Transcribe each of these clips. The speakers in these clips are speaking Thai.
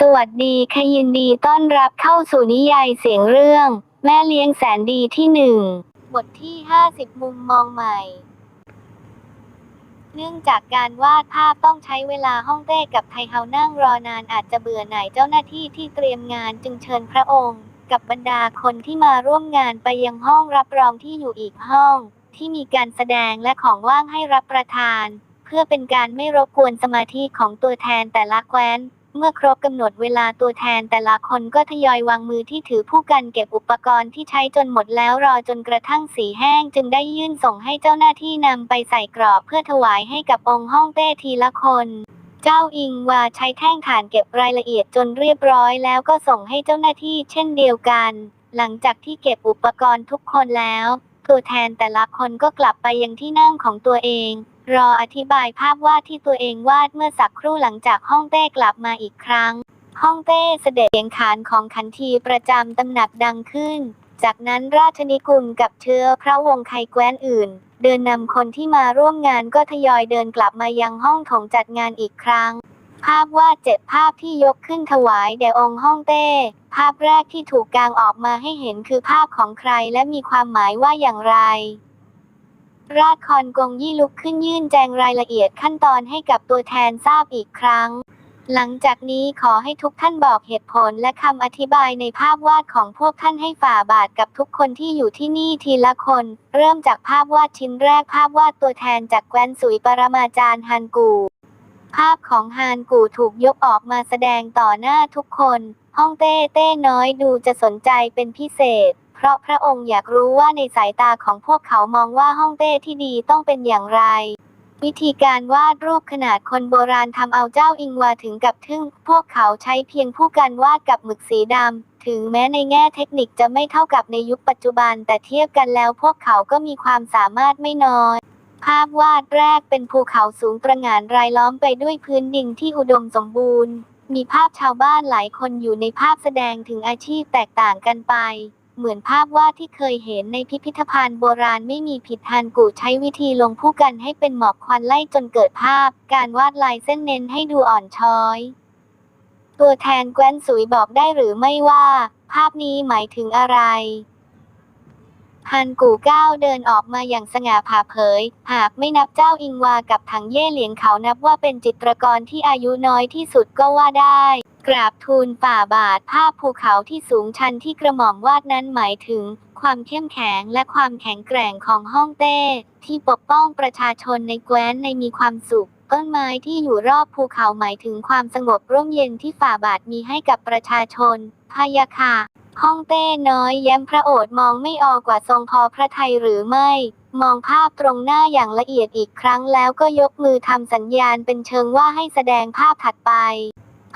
สวัสดีค่ะยินดีต้อนรับเข้าสู่นิยายเสียงเรื่อง แม่เลี้ยงแสนดีที่หนึ่งบทที่ 50 มุมมองใหม่ เนื่องจากการวาดภาพต้องใช้เวลาห้องเต้กับไทเฮานั่งรอนานอาจจะเบื่อหน่ายเจ้าหน้าที่ที่เตรียมงานจึงเชิญพระองค์ กับบรรดาคนที่มาร่วมงานไปยังห้องรับรองที่อยู่อีกห้อง ที่มีการแสดงและของว่างให้รับประทาน เพื่อเป็นการไม่รบกวนสมาธิของตัวแทนแต่ละแคว้น เมื่อครบกำหนดเวลาตัวแทนแต่ละคนก็ทยอยวางมือที่ถือผู้กันเก็บอุปกรณ์ที่ใช้จนหมดแล้วรอจนกระทั่งสีแห้ง จึงได้ยื่นส่งให้เจ้าหน้าที่นำไปใส่กรอบเพื่อถวายให้กับองค์ฮ่องเต้ทีละคน เจ้าอิงวาใช้แท่งฐานเก็บรายละเอียดจนเรียบร้อยแล้วก็ส่งให้เจ้าหน้าที่เช่นเดียวกัน หลังจากที่เก็บอุปกรณ์ทุกคนแล้ว ตัวแทนแต่ละคนก็กลับไปยังที่นั่งของตัวเอง รออธิบายภาพวาดที่ตัวเองวาดเมื่อสักครู่หลังจากฮ่องเต้กลับมาอีกครั้งฮ่องเต้เสด็จเสียงขานของขันทีประจำตำหนักดังขึ้น จากนั้นราชนิกุลกับเชื้อพระวงศ์ไคแคว้นอื่น เดินนำคนที่มาร่วมงานก็ทยอยเดินกลับมายังห้องถงจัดงานอีกครั้ง ภาพวาดเจ็ดภาพที่ยกขึ้นถวายแด่องค์ฮ่องเต้ ภาพแรกที่ถูกกางออกมาให้เห็นคือภาพของใครและมีความหมายว่าอย่างไร ราชคอนกงยี่ลุกขึ้นยื่นแจงรายละเอียดขั้นตอนให้กับตัวแทนทราบอีกครั้ง หลังจากนี้ขอให้ทุกท่านบอกเหตุผลและคำอธิบายในภาพวาดของพวกท่านให้ฝ่าบาทกับทุกคนที่อยู่ที่นี่ทีละคน เริ่มจากภาพวาดชิ้นแรกภาพวาดตัวแทนจากแคว้นสุยปรมาจารย์ฮันกู ภาพของฮานกูถูกยกออกมาแสดงต่อหน้าทุกคน ห้องเต้เต้น้อยดูจะสนใจเป็นพิเศษ เพราะพระองค์อยากรู้ว่าในสายตาของพวกเขามองว่าห้องเต้ที่ดีต้องเป็นอย่างไร วิธีการวาดรูปขนาดคนโบราณทำเอาเจ้าอิงวาถึงกับทึ่ง พวกเขาใช้เพียงผู้กันวาดกับหมึกสีดำ ถึงแม้ในแง่เทคนิคจะไม่เท่ากับในยุคปัจจุบัน แต่เทียบกันแล้วพวกเขาก็มีความสามารถไม่น้อยภาพวาดแรกเป็นภูเขาสูงประหงานรายล้อมไปด้วยพื้นดินที่อุดมสมบูรณ์ มีภาพชาวบ้านหลายคนอยู่ในภาพแสดงถึงอาชีพแตกต่างกันไป เหมือนภาพวาดที่เคยเห็นในพิพิธภัณฑ์โบราณไม่มีผิดฮันกูใช้วิธีลงผู้กันให้เป็นหมอกควันไล่จนเกิดภาพ การวาดลายเส้นเน้นให้ดูอ่อนช้อย ตัวแทนแกว้นสุยบอกได้หรือไม่ว่า ภาพนี้หมายถึงอะไรฮันกูก้าวเดินออกมาอย่างสง่าผ่าเผย หากไม่นับเจ้าอิงวากับถังเย่เหลียงเขานับว่าเป็นจิตรกรที่อายุน้อยที่สุดก็ว่าได้ กราบทูลฝ่าบาทภาพภูเขาที่สูงชันที่กระหม่อมวาดนั้นหมายถึง ความเข้มแข็งและความแข็งแกร่งของฮ่องเต้ ที่ปกป้องประชาชนในแคว้นในมีความสุขต้นไม้ที่อยู่รอบภูเขาหมายถึงความสงบร่มเย็นที่ฝ่าบาทมีให้กับประชาชนพยะค่ะฮ่องเต้น้อยแย้มพระโอษฐ์มองไม่ออกกว่าทรงพอพระทัยหรือไม่ มองภาพตรงหน้าอย่างละเอียดอีกครั้งแล้วก็ยกมือทำสัญญาณเป็นเชิงว่าให้แสดงภาพถัดไป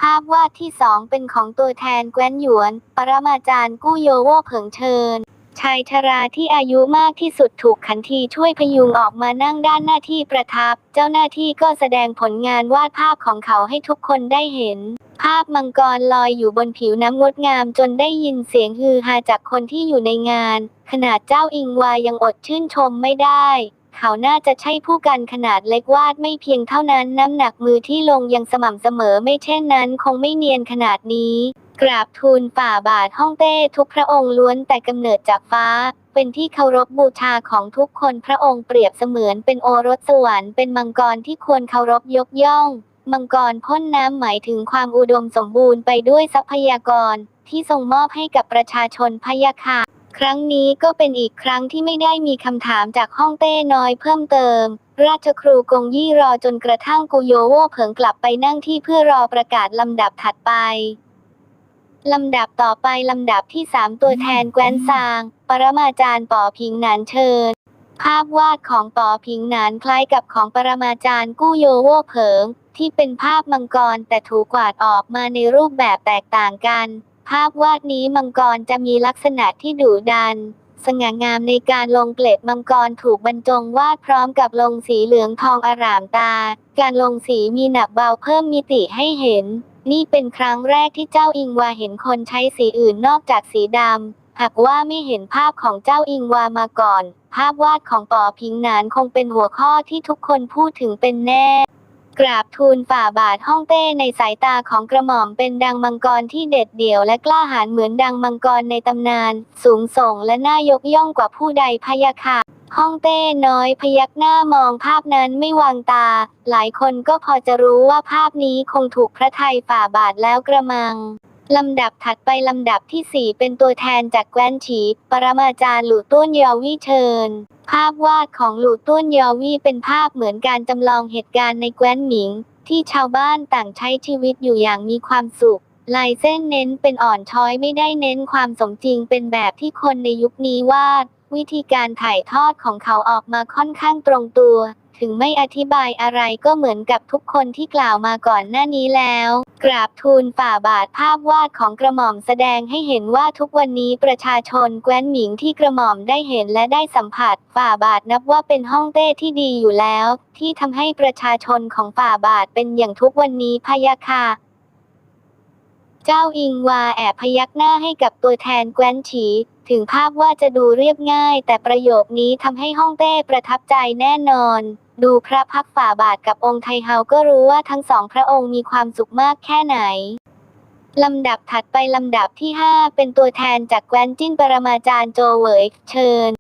ภาพวาดที่สองเป็นของตัวแทนแกว้นหยวน ปรมาจารย์กู้โยโวเผิงเชิญ ชายชราที่อายุมากที่สุดถูกขันทีช่วยพยุงออกมานั่งด้านหน้าที่ประทับ เจ้าหน้าที่ก็แสดงผลงานวาดภาพของเขาให้ทุกคนได้เห็น ภาพมังกรลอยอยู่บนผิวน้ำงดงามจนได้ยินเสียงฮือฮาจากคนที่อยู่ในงาน ขนาดเจ้าอิงวายังอดชื่นชมไม่ได้ เขาน่าจะใช่ผู้กันขนาดเล็กวาดไม่เพียงเท่านั้นน้ำหนักมือที่ลงยังสม่ำเสมอไม่เช่นนั้นคงไม่เนียนขนาดนี้ กราบทูลฝ่าบาทฮ่องเต้ทุกพระองค์ล้วนแต่กำเนิดจากฟ้า เป็นที่เคารพบูชาของทุกคนพระองค์เปรียบเสมือนเป็นโอรสสวรรค์เป็นมังกรที่ควรเคารพยกย่อง มังกรพ่นน้ำหมายถึงความอุดมสมบูรณ์ไปด้วยทรัพยากร ที่ทรงมอบให้กับประชาชนพยะค่ะ ครั้งนี้ก็เป็นอีกครั้งที่ไม่ได้มีคำถามจากห้องเต้น้อยเพิ่มเติม ราชครูกงยี่รอจนกระทั่งกุโยโวเผิงกลับไปนั่งที่เพื่อรอประกาศลำดับถัดไป ลำดับต่อไปลำดับที่สามตัวแทนแกวนซาง ปรมาจารย์ป๋อพิงหนานเชิญ ภาพวาดของป๋อพิงหนานคล้ายกับของปรมาจารย์กู้โยโวเผิง ที่เป็นภาพมังกรแต่ถูกกวาดออกมาในรูปแบบแตกต่างกัน ภาพวาดนี้มังกรจะมีลักษณะที่ดุดัน สง่างามในการลงเกล็ดมังกรถูกบรรจงวาดพร้อมกับลงสีเหลืองทองอร่ามตา การลงสีมีหนักเบาเพิ่มมิติให้เห็น นี่เป็นครั้งแรกที่เจ้าอิงวาเห็นคนใช้สีอื่นนอกจากสีดำหากว่าไม่เห็นภาพของเจ้าอิงวามาก่อน ภาพวาดของปอพิงนานคงเป็นหัวข้อที่ทุกคนพูดถึงเป็นแน่ กราบทูลฝ่าบาทห้องเต้ในสายตาของกระหม่อมเป็นดังมังกรที่เด็ดเดี่ยวและกล้าหาญเหมือนดังมังกรในตำนาน สูงส่งและน่ายกย่องกว่าผู้ใดพยาค่ะห้องเต้น้อยพยักหน้ามองภาพนั้นไม่วางตา หลายคนก็พอจะรู้ว่าภาพนี้คงถูกพระไทยฝ่าบาทแล้วกระมัง ลำดับถัดไปลำดับที่ 4 เป็นตัวแทนจากแกวนฉีปรมาจารย์หลู่ต้วนยอวี่เชิญ ภาพวาดของหลู่ต้วนยอวี่เป็นภาพเหมือนการจำลองเหตุการณ์ในแกวนหมิง ที่ชาวบ้านต่างใช้ชีวิตอยู่อย่างมีความสุข ลายเส้นเน้นเป็นอ่อนช้อยไม่ได้เน้นความสมจริงเป็นแบบที่คนในยุคนี้วาด วิธีการถ่ายทอดของเขาออกมาค่อนข้างตรงตัว ถึงไม่อธิบายอะไรก็เหมือนกับทุกคนที่กล่าวมาก่อนหน้านี้แล้ว กราบทูลฝ่าบาทภาพวาดของกระหม่อมแสดงให้เห็นว่าทุกวันนี้ประชาชนแคว้นหมิงที่กระหม่อมได้เห็นและได้สัมผัส ฝ่าบาทนับว่าเป็นห้องเต้ที่ดีอยู่แล้ว ที่ทำให้ประชาชนของฝ่าบาทเป็นอย่างทุกวันนี้พะยะค่ะ เจ้าอิงวาแอบพยักหน้าให้กับตัวแทนแกวนฉี ถึงภาพว่าจะดูเรียบง่าย แต่ประโยคนี้ทำให้ฮ่องเต้ประทับใจแน่นอน ดูพระพักฝ่าบาทกับองค์ไทเฮาก็รู้ว่าทั้งสองพระองค์มีความสุขมากแค่ไหนลำดับถัดไปลำดับที่ 5 เป็นตัวแทนจากแกวนจิ้นปรมาจารย์โจเหวยเชิญ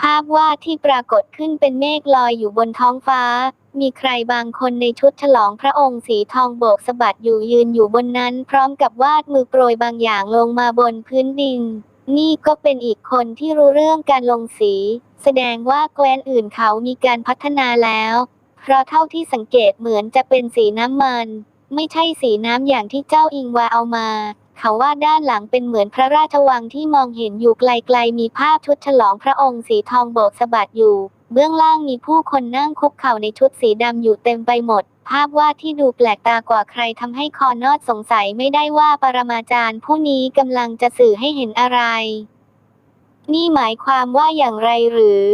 ภาพวาดที่ปรากฏขึ้นเป็นเมฆลอยอยู่บนท้องฟ้า มีใครบางคนในชุดฉลองพระองค์สีทองโบกสะบัดอยู่ยืนอยู่บนนั้น พร้อมกับวาดมือโปรยบางอย่างลงมาบนพื้นดิน นี่ก็เป็นอีกคนที่รู้เรื่องการลงสี แสดงว่าแคว้นอื่นเขามีการพัฒนาแล้ว เพราะเท่าที่สังเกตเหมือนจะเป็นสีน้ำมัน ไม่ใช่สีน้ำอย่างที่เจ้าอิงวาเอามาเขาว่าด้านหลังเป็นเหมือนพระราชวังที่มองเห็นอยู่ไกลๆ มีภาพชุดฉลองพระองค์สีทองโบกสะบัดอยู่ เบื้องล่างมีผู้คนนั่งคุกเข่าในชุดสีดำอยู่เต็มไปหมด ภาพวาดที่ดูแปลกตากว่าใครทำให้คอนอดสงสัยไม่ได้ว่าปรมาจารย์ผู้นี้กำลังจะสื่อให้เห็นอะไร นี่หมายความว่าอย่างไรหรือ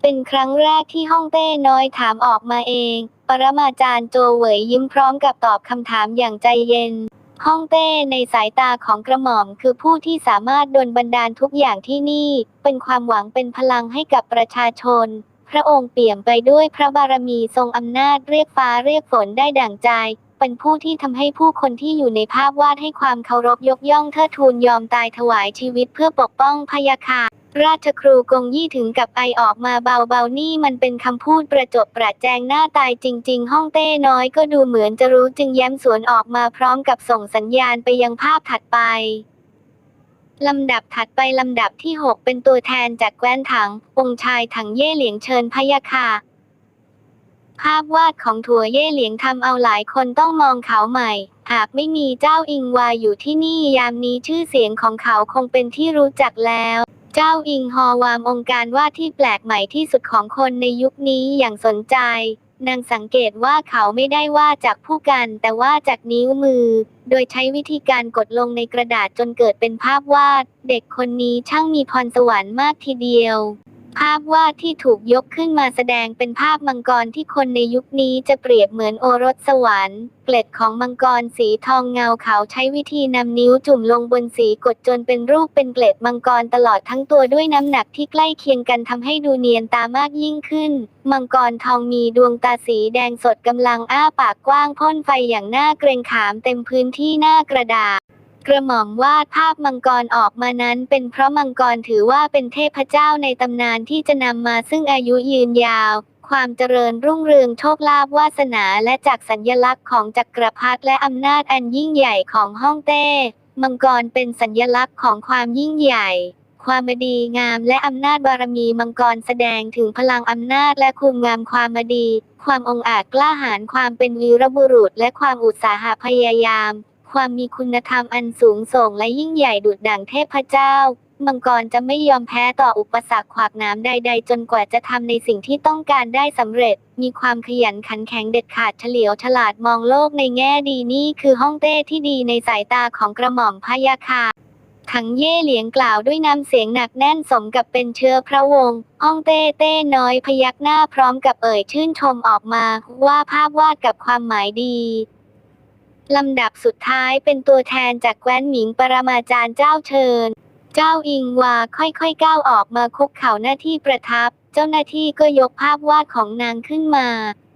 เป็นครั้งแรกที่ฮ่องเต้น้อยถามออกมาเอง ปรมาจารย์โจเหวยยิ้มพร้อมกับตอบคำถามอย่างใจเย็น ฮ่องเต้ในสายตาของกระหม่อมคือผู้ที่สามารถดลบันดาลทุกอย่างที่นี่ เป็นความหวังเป็นพลังให้กับประชาชน พระองค์เปี่ยมไปด้วยพระบารมีทรงอำนาจเรียกฟ้าเรียกฝนได้ดั่งใจ เป็นผู้ที่ทำให้ผู้คนที่อยู่ในภาพวาดให้ความเคารพยกย่องเทิดทูนยอมตายถวายชีวิตเพื่อปกป้องพยาค่ะ ราชครูกงยี่ถึงกับไอออกมาเบาๆนี่มันเป็นคำพูดประจบประแจงหน้าตายจริง ๆ ห้องเต้น้อยก็ดูเหมือนจะรู้จึงแย้มสวนออกมาพร้อมกับส่งสัญญาณไปยังภาพถัดไปลำดับถัดไปลำดับที่ 6 เป็นตัวแทนจากแคว้นถัง องค์ชายถังเย่เหลียงเชิญพยะค่ะ ภาพวาดของถั่วเย่เหลียงทำเอาหลายคนต้องมองเขาใหม่ หากไม่มีเจ้าอิงวาอยู่ที่นี่ยามนี้ชื่อเสียงของเขาคงเป็นที่รู้จักแล้ว เจ้าอิงฮอวามองค์การวาดที่แปลกใหม่ที่สุดของคนในยุคนี้อย่างสนใจ นางสังเกตว่าเขาไม่ได้วาดจากผู้กันแต่ว่าจากนิ้วมือ โดยใช้วิธีการกดลงในกระดาษจนเกิดเป็นภาพวาด เด็กคนนี้ช่างมีพรสวรรค์มากทีเดียว ภาพวาดที่ถูกยกขึ้นมาแสดงเป็นภาพมังกรที่คนในยุคนี้จะเปรียบเหมือนโอรสสวรรค์เกล็ดของมังกรสีทองเงาเขาใช้วิธีนำนิ้วจุ่มลงบนสีกดจนเป็นรูปเป็นเกล็ดมังกรตลอดทั้งตัวด้วยน้ำหนักที่ใกล้เคียงกันทำให้ดูเนียนตามากยิ่งขึ้น มังกรทองมีดวงตาสีแดงสดกำลังอ้าปากกว้างพ่นไฟอย่างน่าเกรงขามเต็มพื้นที่หน้ากระดาษ กระหม่อมวาดภาพมังกรออกมานั้น เป็นเพราะมังกรถือว่าเป็นเทพเจ้าในตำนานที่จะนำมาซึ่งอายุยืนยาว ความเจริญรุ่งเรืองโชคลาภวาสนาและจากสัญญลักษณ์ของจักรพรรดิและอำนาจอันยิ่งใหญ่ของฮ่องเต้ มังกรเป็นสัญลักษณ์ของความยิ่งใหญ่ความดีงามและอำนาจบารมีมังกรแสดงถึงพลังอำนาจและคุณงามความดี ความองอาจกล้าหาญความเป็นวีรบุรุษและความอุตสาหะพยายาม ความมีคุณธรรมอันสูงส่งและยิ่งใหญ่ดุจดั่งเทพเจ้า มังกรจะไม่ยอมแพ้ต่ออุปสรรคขวากหน้ำใด ๆ จนกว่าจะทำในสิ่งที่ต้องการได้สำเร็จ มีความขยันขันแข็งเด็ดขาดเฉลียวฉลาดมองโลกในแง่ดีนี่คือห้องเต้ที่ดีในสายตาของกระหม่อมพะยะค่ะถังเย่เหลียงกล่าวด้วยน้ำเสียงหนักแน่นสมกับเป็นเชื้อพระวงศ์ฮ่องเต้เต้น้อยพยักหน้าพร้อมกับเอ่ยชื่นชมออกมาว่าภาพวาดกับความหมายดี ลำดับสุดท้ายเป็นตัวแทนจากแคว้นหมิงปรมาจารย์เจ้าเชิญ เจ้าอิงวาค่อยๆก้าวออกมาคุกเข่าหน้าที่ประทับ เจ้าหน้าที่ก็ยกภาพวาดของนางขึ้นมา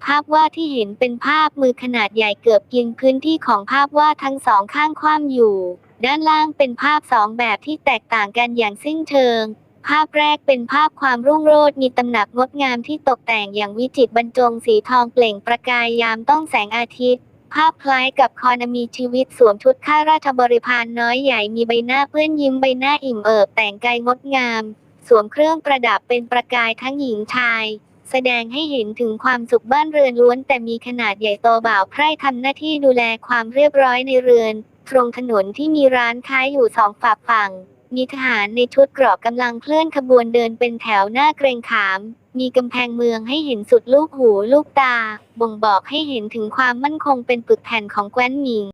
ภาพวาดที่เห็นเป็นภาพมือขนาดใหญ่เกือบกินพื้นที่ของภาพวาดทั้งสองข้างคว่ำอยู่ ด้านล่างเป็นภาพสองแบบที่แตกต่างกันอย่างสิ้นเชิงภาพแรกเป็นภาพความรุ่งโรจน์มีตำหนักงดงามที่ตกแต่งอย่างวิจิตรบรรจงสีทองเปล่งประกายยามต้องแสงอาทิตย์ ภาพคล้ายกับคอนมีชีวิตสวมชุดข้าราชบริพารน้อยใหญ่มีใบหน้าเปื้อนยิ้มใบหน้าอิ่มเอิบแต่งกายงดงาม สวมเครื่องประดับเป็นประกายทั้งหญิงชาย แสดงให้เห็นถึงความสุขบ้านเรือนล้วน แต่มีขนาดใหญ่โตบ่าวไพร่ทำหน้าที่ดูแลความเรียบร้อยในเรือน ตรงถนนที่มีร้านค้าอยู่สองฝาฝั่ง มีทหารในชุดเกราะกำลังเคลื่อนขบวนเดินเป็นแถวหน้าเกรงขาม มีกำแพงเมืองให้เห็นสุดลูกหูลูกตา บ่งบอกให้เห็นถึงความมั่นคงเป็นปึกแผ่นของแคว้นหมิง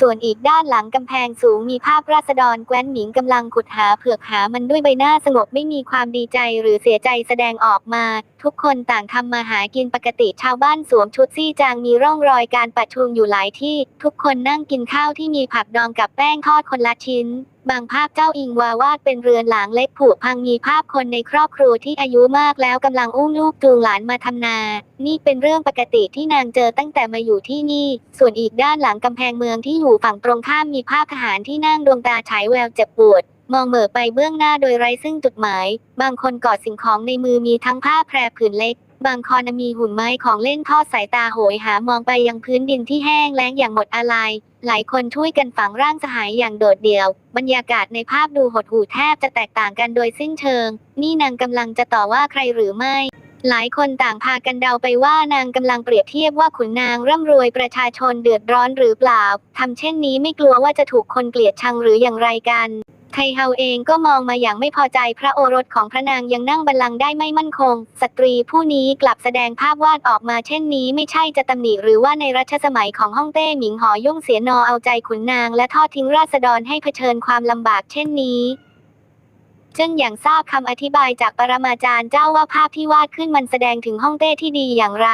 ส่วนอีกด้านหลังกำแพงสูงมีภาพราษฎรแคว้นหมิงกำลังขุดหาเผือกหามันด้วยใบหน้าสงบไม่มีความดีใจหรือเสียใจแสดงออกมา ทุกคนต่างทำมาหากินปกติชาวบ้านสวมชุดซี่จางมีร่องรอยการประชุมอยู่หลายที่ ทุกคนนั่งกินข้าวที่มีผักดองกับแป้งทอดคนละชิ้น บางภาพเจ้าอิงวาวาดเป็นเรือนหลังเล็กผุพังมีภาพคนในครอบครัวที่อายุมากแล้วกำลังอุ้มลูกจูงหลานมาทำนา นี่เป็นเรื่องปกติที่นางเจอตั้งแต่มาอยู่ที่นี่ ส่วนอีกด้านหลังกำแพงเมืองที่อยู่ฝั่งตรงข้ามมีภาพทหารที่นั่งดวงตาฉายแววเจ็บปวด มองเหม่อไปเบื้องหน้าโดยไร้ซึ่งจุดหมาย บางคนกอดสิ่งของในมือมีทั้งผ้าแพรผืนเล็ก บางคนมีหุ่นไม้ของเล่นทอดสายตาโหยหามองไปยังพื้นดินที่แห้งแล้งอย่างหมดอาลัยหลายคนช่วยกันฝังร่างสหายอย่างโดดเดี่ยว บรรยากาศในภาพดูหดหู่แทบจะแตกต่างกันโดยสิ้นเชิง นี่นางกำลังจะต่อว่าใครหรือไม่หลายคนต่างพากันเดาไปว่านางกำลังเปรียบเทียบว่าขุนนางร่ำรวยประชาชนเดือดร้อนหรือเปล่า ทำเช่นนี้ไม่กลัวว่าจะถูกคนเกลียดชังหรืออย่างไรกัน ไทเฮาเองก็มองมาอย่างไม่พอใจพระโอรสของพระนางยังนั่งบัลลังก์ได้ไม่มั่นคง สตรีผู้นี้กลับแสดงภาพวาดออกมาเช่นนี้ไม่ใช่จะตำหนิหรือว่าในรัชสมัยของฮ่องเต้หมิงหอยุ่งเสียนอเอาใจขุนนางและทอดทิ้งราษฎรให้เผชิญความลำบากเช่นนี้จึงอย่างทราบคำอธิบายจากปรมาจารย์เจ้าว่าภาพที่วาดขึ้นมันแสดงถึงฮ่องเต้ที่ดีอย่างไร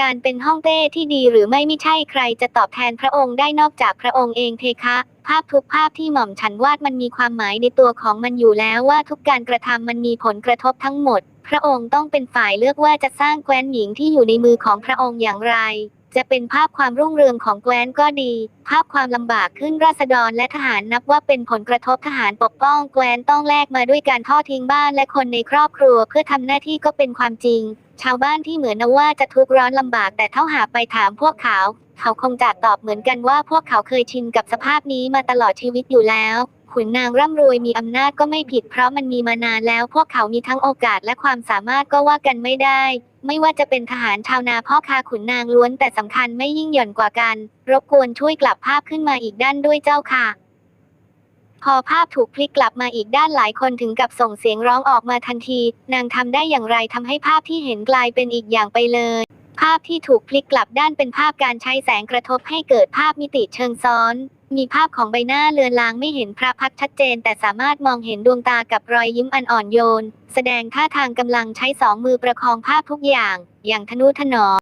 การเป็นฮ่องเต้ที่ดีหรือไม่ไม่ใช่ใครจะตอบแทนพระองค์ได้นอกจากพระองค์เองเพคะ ภาพทุกภาพที่หม่อมฉันวาดมันมีความหมายในตัวของมันอยู่แล้วว่าทุกการกระทำมันมีผลกระทบทั้งหมด พระองค์ต้องเป็นฝ่ายเลือกว่าจะสร้างแคว้นหญิงที่อยู่ในมือของพระองค์อย่างไร จะเป็นภาพความรุ่งเรืองของแคว้นก็ดี ภาพความลำบากขึ้นราษฎรและทหารนับว่าเป็นผลกระทบทหารปกป้องแคว้นต้องแลกมาด้วยการทอดทิ้งบ้านและคนในครอบครัวเพื่อทำหน้าที่ก็เป็นความจริง ชาวบ้านที่เหมือนนว่าจะทุกข์ร้อนลำบากแต่เท่าหาไปถามพวกเขา เขาคงจะตอบเหมือนกันว่าพวกเขาเคยชินกับสภาพนี้มาตลอดชีวิตอยู่แล้ว ขุนนางร่ำรวยมีอำนาจก็ไม่ผิดเพราะมันมีมานานแล้ว พวกเขามีทั้งโอกาสและความสามารถก็ว่ากันไม่ได้ ไม่ว่าจะเป็นทหารชาวนาพ่อค้าขุนนางล้วนแต่สำคัญไม่ยิ่งหย่อนกว่ากัน รบกวนช่วยกลับภาพขึ้นมาอีกด้านด้วยเจ้าค่ะ พอภาพถูกพลิกกลับมาอีกด้านหลายคนถึงกับส่งเสียงร้องออกมาทันที นางทำได้อย่างไรทำให้ภาพที่เห็นกลายเป็นอีกอย่างไปเลย ภาพที่ถูกพลิกกลับด้านเป็นภาพการใช้แสงกระทบให้เกิดภาพมิติเชิงซ้อน มีภาพของใบหน้าเลือนลางไม่เห็นพระพักชัดเจน แต่สามารถมองเห็นดวงตากับรอยยิ้มอันอ่อนโยน แสดงท่าทางกำลังใช้สองมือประคองภาพทุกอย่าง อย่างทนุถนอม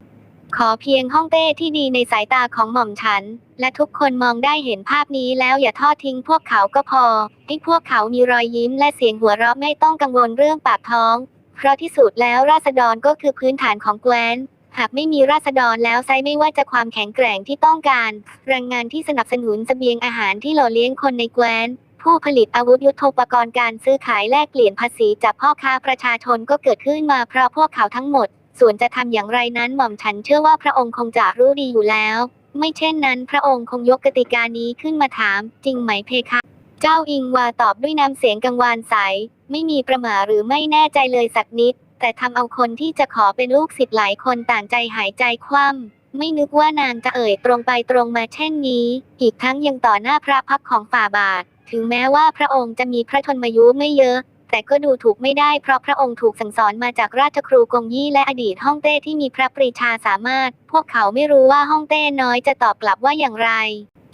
ขอเพียงห้องเต้ที่ดีในสายตาของหม่อมฉัน และทุกคนมองได้เห็นภาพนี้แล้วอย่าทอดทิ้งพวกเขาก็พอ ให้พวกเขามีรอยยิ้มและเสียงหัวเราะไม่ต้องกังวลเรื่องปากท้อง เพราะที่สุดแล้วราษฎรก็คือพื้นฐานของแคว้นหากไม่มีราษฎรแล้วไซไม่ว่าจะความแข็งแกร่งที่ต้องการ แรงงานที่สนับสนุนเสบียงอาหารที่หล่อเลี้ยงคนในแคว้น ผู้ผลิตอาวุธยุทโธปกรณ์การซื้อขายแลกเปลี่ยนภาษีจากพ่อค้าประชาชนก็เกิดขึ้นมาเพราะพวกเขาทั้งหมด ส่วนจะทำอย่างไรนั้นหม่อมฉันเชื่อว่าพระองค์คงจะรู้ดีอยู่แล้ว ไม่เช่นนั้นพระองค์คงยกกติกานี้ขึ้นมาถาม จริงไหมเพคะ เจ้าอิงวาตอบด้วยน้ำเสียงกังวานใส ไม่มีประมาหรือไม่แน่ใจเลยสักนิด แต่ทำเอาคนที่จะขอเป็นลูกศิษย์หลายคนต่างใจหายใจคว่ำไม่นึกว่านางจะเอ่ยตรงไปตรงมาเช่นนี้ อีกทั้งยังต่อหน้าพระพักของฝ่าบาท ถึงแม้ว่าพระองค์จะมีพระชนมายุไม่เยอะ แต่ก็ดูถูกไม่ได้เพราะพระองค์ถูกสั่งสอนมาจากราชครูกงยี่และอดีตฮ่องเต้ที่มีพระปรีชาสามารถ พวกเขาไม่รู้ว่าฮ่องเต้น้อยจะตอบกลับว่าอย่างไร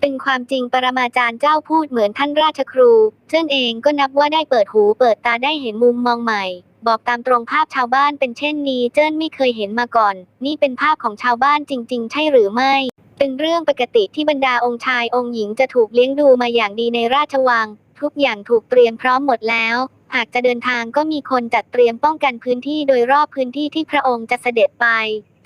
เป็นความจริงปรมาจารย์เจ้าพูดเหมือนท่านราชครูเจ้นเองก็นับว่าได้เปิดหูเปิดตาได้เห็นมุมมองใหม่บอกตามตรงภาพชาวบ้านเป็นเช่นนี้เจิ้นไม่เคยเห็นมาก่อน นี่เป็นภาพของชาวบ้านจริง ๆ ใช่หรือไม่ เป็นเรื่องปกติที่บรรดาองค์ชายองค์หญิงจะถูกเลี้ยงดูมาอย่างดีในราชวัง ทุกอย่างถูกเตรียมพร้อมหมดแล้ว หากจะเดินทางก็มีคนจัดเตรียมป้องกันพื้นที่โดยรอบพื้นที่ที่พระองค์จะเสด็จไป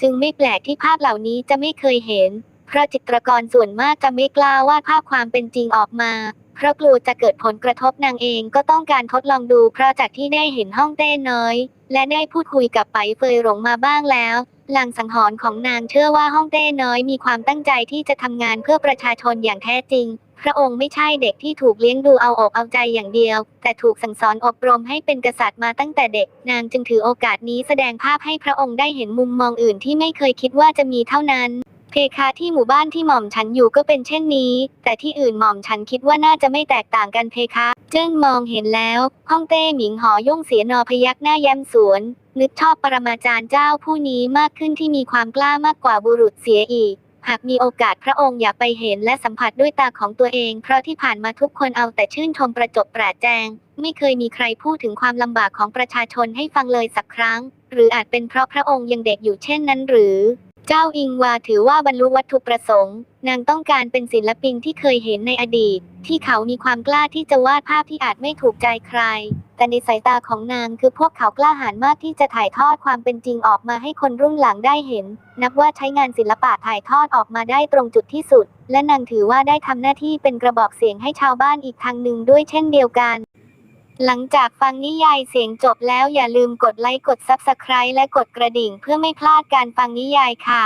จึงไม่แปลกที่ภาพเหล่านี้จะไม่เคยเห็น เพราะจิตรกรส่วนมากจะไม่กล้าวาดภาพความเป็นจริงออกมา เพราะกลัวจะเกิดผลกระทบนางเองก็ต้องการทดลองดูเพราะจากที่ได้เห็นห้องเต้น้อย และได้พูดคุยกับไปเฟยหลงมาบ้างแล้วลางสังหรณ์ของนางเชื่อว่าห้องเต้น้อยมีความตั้งใจที่จะทำงานเพื่อประชาชนอย่างแท้จริง พระองค์ไม่ใช่เด็กที่ถูกเลี้ยงดูเอาอกเอาใจอย่างเดียว แต่ถูกสั่งสอนอบรมให้เป็นกษัตริย์มาตั้งแต่เด็ก นางจึงถือโอกาสนี้แสดงภาพให้พระองค์ได้เห็นมุมมองอื่นที่ไม่เคยคิดว่าจะมีเท่านั้น เพคะที่หมู่บ้านที่หม่อมฉันอยู่ก็เป็นเช่นนี้ แต่ที่อื่นหม่อมฉันคิดว่าน่าจะไม่แตกต่างกันเพคะจึงมองเห็นแล้วฮ่องเต้หมิงหอย่งเสียนอพยักหน้าแย้มสวน นึกชอบปรมาจารย์เจ้าผู้นี้มากขึ้นที่มีความกล้ามากกว่าบุรุษเสียอีก หากมีโอกาสพระองค์อยากไปเห็นและสัมผัสด้วยตาของตัวเอง เพราะที่ผ่านมาทุกคนเอาแต่ชื่นชมประจบประแจง ไม่เคยมีใครพูดถึงความลำบากของประชาชนให้ฟังเลยสักครั้ง หรืออาจเป็นเพราะพระองค์ยังเด็กอยู่เช่นนั้นหรือเจ้าอิงวาถือว่าบรรลุวัตถุประสงค์ นางต้องการเป็นศิลปินที่เคยเห็นในอดีต ที่เขามีความกล้าที่จะวาดภาพที่อาจไม่ถูกใจใคร แต่ในสายตาของนางคือพวกเขากล้าหาญมากที่จะถ่ายทอดความเป็นจริงออกมาให้คนรุ่นหลังได้เห็น นับว่าใช้งานศิลปะถ่ายทอดออกมาได้ตรงจุดที่สุด และนางถือว่าได้ทำหน้าที่เป็นกระบอกเสียงให้ชาวบ้านอีกทางหนึ่งด้วยเช่นเดียวกัน หลังจากฟังนิยายเสียงจบแล้วอย่าลืมกดไลค์กด Subscribe และกดกระดิ่งเพื่อไม่พลาดการฟังนิยายค่ะ